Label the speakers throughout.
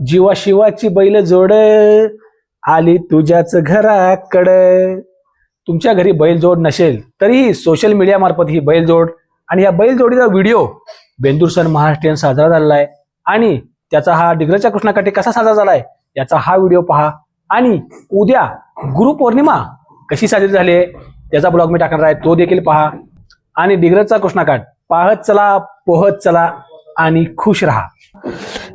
Speaker 1: जीवाशिवाची बैल जोड आली तुझ्याच घराकड. तुमच्या घरी बैलजोड नसेल तरीही सोशल मीडिया मार्फत ही बैलजोड आणि या बैलजोडीचा व्हिडिओ बेंदूर सण महाराष्ट्रीयन साजरा झालेला आहे. आणि त्याचा हा डिग्रजच्या कृष्णाकाठी कसा साजरा झालाय याचा हा व्हिडिओ पहा. आणि उद्या गुरुपौर्णिमा कशी साजरी झाली आहे त्याचा ब्लॉग मी टाकणार आहे तो देखील पहा. आणि डिग्रजचा कृष्णाकाठ पाहत चला पोहत चला आणि खुश राहा.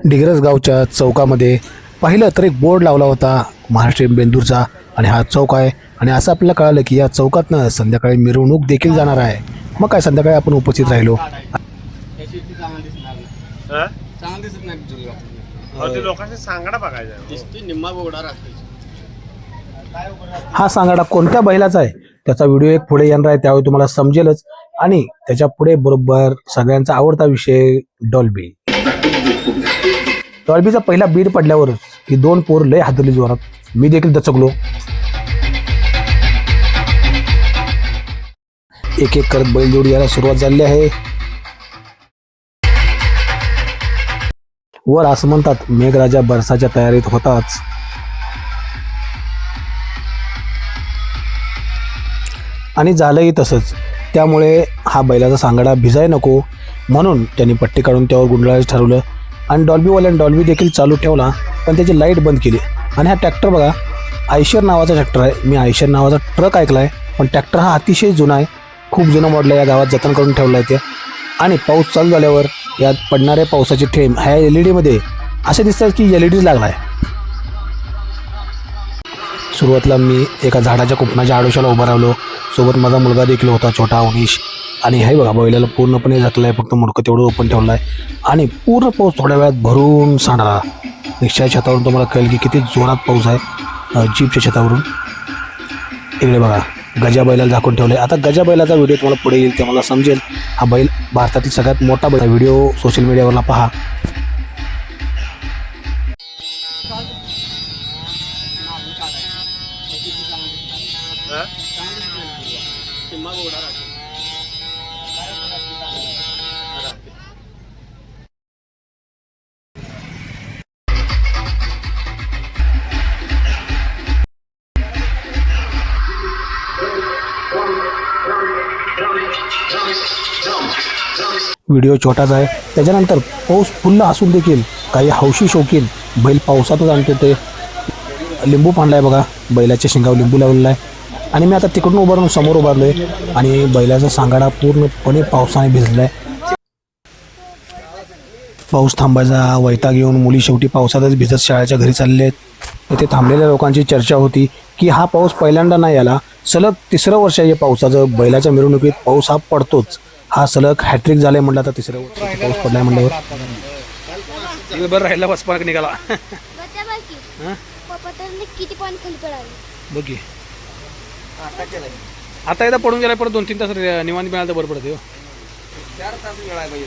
Speaker 1: डिग्रज गावच्या चौकामध्ये पाहिलं तर एक बोर्ड लावला होता महाराष्ट्रीयन बेंदूरचा. आणि हा चौक आहे. आणि असं आपल्याला कळालं की या चौकातनं संध्याकाळी मिरवणूक देखील जाणार आहे. मग काय संध्याकाळी आपण उपस्थित राहिलो?
Speaker 2: हा?
Speaker 3: चांगलं दिसत नाही दुर्गा
Speaker 2: अहो, ते लोकांचे सांगडा बघायचा आहे.
Speaker 3: दिसते निम्मा बोगडा राहते
Speaker 1: हा सांगाडा कोणत्या बैलाचा आहे? त्याचा व्हिडिओ एक पुढे येणार आहे त्यावेळी तुम्हाला समजेलच. आणि त्याच्या पुढे बरोबर सगळ्यांचा आवडता विषय डॉल्बी. डॉल्बीचा पहिला बीड पडल्यावरच ही दोन पोर लय हादरली जोरात. मी देखील दचकलो. एक एक करत बैलजोडी यायला सुरुवात झाली आहे. वर असं म्हणतात मेघराजा बरसाच्या तयारीत होताच. आणि झालंही तसंच. त्यामुळे हा बैलाचा सांगाडा भिजाय नको म्हणून त्यांनी पट्टी काढून त्यावर गुंडाळायचं ठरवलं. आणि डॉल्बीवाल्याने डॉल्बी देखील चालू ठेवला पण त्याची लाइट बंद केली. आणि हा ट्रॅक्टर बघा आयशर नावाचा ट्रॅक्टर आहे. मी आयशर नावाचा ट्रक ऐकला आहे पण ट्रॅक्टर हा अतिशय जुना आहे. खूप जुना मॉडल आहे या गावात जतन करून ठेवला आहे ते. आणि पाऊस चालू झाल्यावर यात पडणाऱ्या पावसाचे थेंब ह्या एल ई डीमध्ये असे दिसतात की एल ई डीच लागला आहे सुरुवातीला मी एका झाडाच्या कुपणाच्या आडोशाला उभा राहिलो. सोबत माझा मुलगा देखील होता छोटा उनीश आणि हे बघा बैलाला पूर्णपणे झाकलं आहे फक्त मुडकं तेवढं ओपन ठेवलं आहे. आणि पूर्ण पाऊस थोड्या वेळात भरून सांडला. रिक्षाच्या छतावरून तुम्हाला कळेल की किती जोरात पाऊस आहे जीपच्या छतावरून. इकडे बघा गजा बैलाला झाकून ठेवलं आहे आता गजा बैलाचा व्हिडिओ तुम्हाला पुढे येईल ते मला समजेल. हा बैल भारतातील सगळ्यात मोठा बैल व्हिडिओ सोशल मीडियावरला पहा.
Speaker 2: हा?
Speaker 1: व्हिडिओ छोटाच आहे. त्याच्यानंतर पाऊस फुल्ल असून देखील काही हौशी शौकीन बैल पावसातच आणते ते. लिंबू पांडला बघा. बैलाच्या शिंगावर लिंबू लावलेला आहे. आणि मी आता तिकडून उभारून समोर उभारलो आहे आणि बैलाचा सांगाडा पूर्णपणे पावसाने भिजला आहे पाऊस थांबायचा. वैताग येऊन मुली शेवटी पावसातच भिजत शाळेच्या घरी चालले आहेत. इथे थांबलेल्या लोकांची चर्चा होती की हा पाऊस पहिल्यांदा नाही आला. सलग तिसरं वर्ष आहे पावसाचं. बैलाच्या मिरवणुकीत पाऊस हा पडतोच. हा सलग हॅट्रिक झालाय म्हणलं आता तिसऱ्या वर्षी पाऊस पडलाय म्हणल्यावर. बरं राहिला बस पार्क निघाला.
Speaker 4: बघा बाकी पप्पा तर किती पाणी खाली पडाले.
Speaker 1: बघ की. आता एकदा पडून गेला परत दोन तीन तास निवांत मिळालं तर बरं पडते हो
Speaker 3: चार तास मिळाय पाहिजे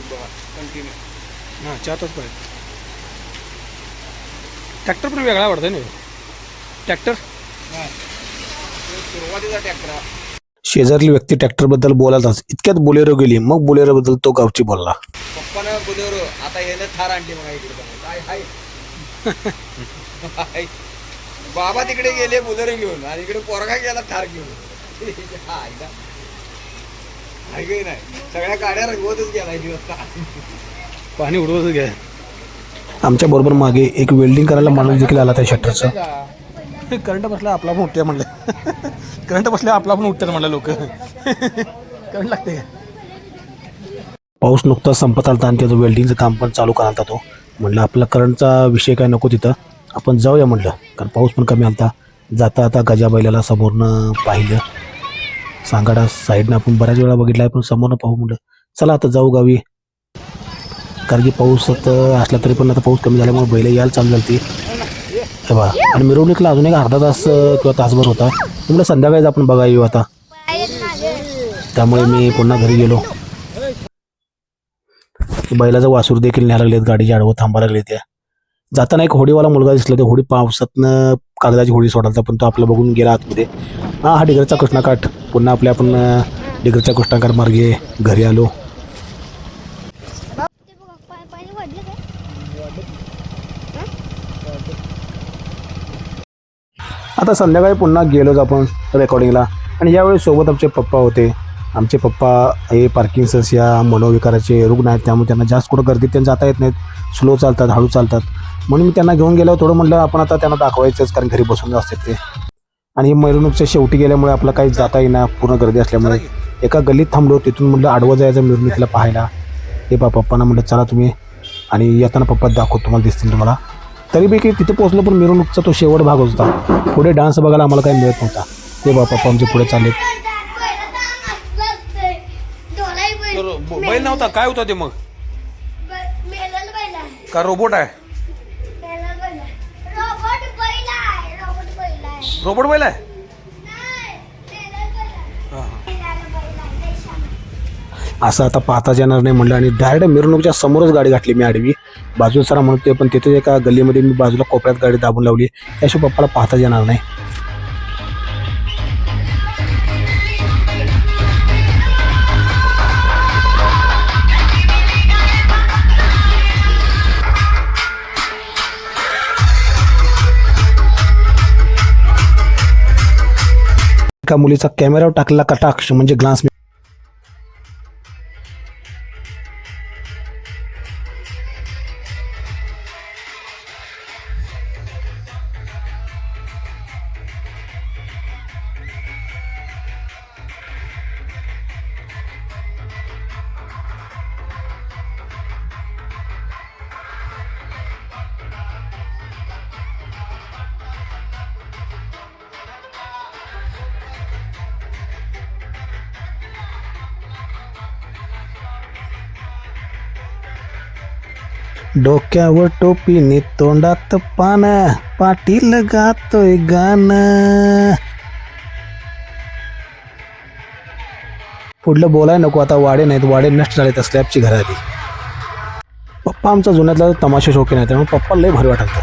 Speaker 3: कंटिन्यू
Speaker 1: हां चार तास पाहिजे ट्रॅक्टर पण वेगळा वाटतंय ना ट्रॅक्टर?
Speaker 3: सुरुवातीचा ट्रॅक्टर.
Speaker 1: शेजारली व्यक्ती ट्रॅक्टरबद्दल बोलायलाच इतक्यात बोलेरो गेली मग बोलेरोबद्दल तो गावची बोलला.
Speaker 3: पप्पानं बोलेरो आता यानं थार आणली मग इकडे बघा. काय हाय. हाय. बाबा तिकडे गेले बोलेरो घेऊन. आणि इकडे पोरगा गेला थार घेऊन. हाय ना. हाय की नाही? सगळ्या गाड्या रंगवतच गेला दिवस
Speaker 1: पाणी उडवतच घ्या आमच्या बरोबर मागे एक वेल्डिंग करायला माणूस देखील आला त्या शटरचा करंट बसला आपला उठते म्हणलं. करंट बसल्या आपला पण उठतात म्हणलं लोक. करंट लागते. पाऊस नुकताच संपत आला आणि त्याचं वेल्डिंगचं काम पण चालू करायला तो म्हणलं आपला करंटचा विषय काय नको तिथं. आपण जाऊया म्हणलं कारण पाऊस पण कमी आलता. जाता आता गजाबैलाला समोरनं पाहिलं. सांगाडा साईडनं आपण बऱ्याच वेळा बघितला आहे पण समोरनं पाहू म्हणलं. चला आता जाऊ गावी. कारण की पाऊस आता असला तरी पण आता पाऊस कमी झाल्यामुळे बैल यायला चालू झाली ती हे आणि मिरवणुकीला अजून एक अर्धा तास किंवा तासभर होता. म्हटलं संध्याकाळीच आपण बघा येऊ आता. त्यामुळे मी पुन्हा घरी गेलो. बैलाचं वासूर देखील न्यायला लागलेत गाडीची आडवं थांबायला लागले त्या जाताना एक होडीवाला मुलगा दिसला ते होडी पावसातनं कागदाची होडी सोडायचा पण तो आपला बघून गेला आतमध्ये. हा हा डिगरचा कृष्णाकाठ पुन्हा आपल्या आपण अं, डिगरच्या कृष्णाकाठ मार्गे घरी आलो
Speaker 4: ते बघा पा- पाणी वाढलं काय
Speaker 1: आता संध्याकाळी पुन्हा गेलोच आपण रेकॉर्डिंगला आणि यावेळी सोबत आमचे पप्पा होते. आमचे पप्पा हे पार्किंग्सन्स या मनोविकाराचे रुग्ण आहेत. त्यामुळे त्यांना जास्त कुठं गर्दीत त्यांना जाता येत नाहीत. स्लो चालतात हळू चालतात. म्हणून मी त्यांना घेऊन गेलो थोडं म्हटलं आपण आता त्यांना दाखवायचंच कारण घरी बसून असतात ते. आणि ही मिरवणूकच्या शेवटी गेल्यामुळे आपलं काही जाता येईना पूर्ण गर्दी असल्यामुळे. एका गल्लीत थांबलो तिथून म्हटलं आडवं जायचं मिरवणुकीला पाहायला. हे बा पप्पांना म्हटलं चला तुम्ही. आणि येताना पप्पा दाखवतो तुम्हाला दिसतील तुम्हाला. तरी पैकी तिथे पोहोचलो पण मिरवणूकचा तो शेवट भाग होता. पुढे डान्स बघायला आम्हाला काही मिळत नव्हता. ते बा पप्पा आमचे पुढे चालले. बैल नव्हता? काय होता ते मग? का रोबोट आहे?
Speaker 4: रोबोट बैल आहे रोबोट बैल आहे
Speaker 1: रोबोट बैल आहे
Speaker 4: नाही मेलेलं बैल आहे. मेलेलं बैल आहे, लय छान.
Speaker 1: असं आता पाहताच येणार नाही म्हणलं आणि डायरेक्ट मिरवणुकीच्या समोरच गाडी घातली मी आडवी. बाजूला सरा म्हणतोय पण तिथे एका गल्लीमध्ये मी बाजूला कोपऱ्यात गाडी दाबून लावली. त्याशिवाय पप्पाला पाहताच येणार नाही. एका मुलीचा कॅमेरावर टाकलेला कटाक्ष म्हणजे ग्लास डोक्यावर टोपीने तोंडात पान पाटील गातोय गाणं. पुढलं बोलाय नको आता वाडे नाहीत वाडे नष्ट झाले तर स्लॅबची घर आली पप्पा आमचा जुन्यातला तमाशा शौकीन आहे त्यामुळे पप्पा लय भारी वाटत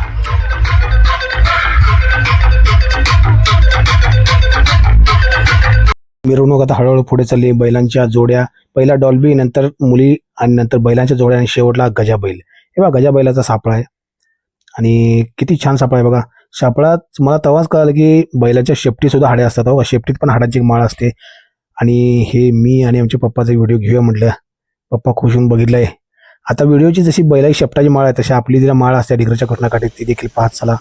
Speaker 1: मिरवणूक आता हळूहळू पुढे चालली बैलांच्या जोड्या पहिला डॉल्बी नंतर मुली आणि नंतर बैलांच्या जोड्या आणि शेवटला गजा बैल हे बघा गजा बैलाचा सापळा आहे. आणि किती छान सापळा आहे बघा. सापळात मला तवाच कळालं की बैलाच्या शेपटीसुद्धा हाडे असतात. हो शेपटीत पण हाडांची एक माळ असते. आणि हे मी आणि आमच्या पप्पाचा व्हिडिओ घेऊया म्हटलं. पप्पा खुश होऊन बघितलंय. आता व्हिडिओची जशी बैलाची शेपटाची माळ आहे तशी आपली जी माळ असते डिग्रीच्या घटनाकाठी ती देखील पाहत चला.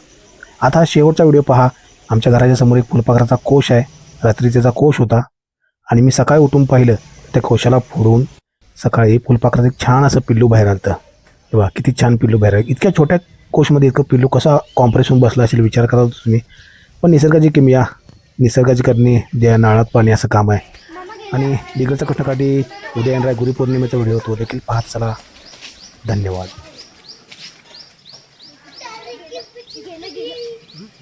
Speaker 1: आता हा शेवटचा व्हिडिओ पहा. आमच्या घराच्या समोर एक फुलपाखराचा कोश आहे. रात्री त्याचा कोश होता. आणि मी सकाळी उठून पाहिलं त्या कोशाला फोडून सकाळी फुलपाखराचं एक छान असं पिल्लू बाहेर आलं तेव्हा किती छान पिल्लू बाहेर इतक्या छोट्या कोशमध्ये इतकं पिल्लू कसा कॉम्प्रेस होऊन बसला असेल विचार करा तुम्ही. पण निसर्गाची किमया निसर्गाची करणे द्या नाळात पाणी असं काम आहे. आणि डिग्रीचा कृष्णकाठी उद्या येणारा गुरुपौर्णिमेचा व्हिडिओ तो देखील पाहत चला. धन्यवाद.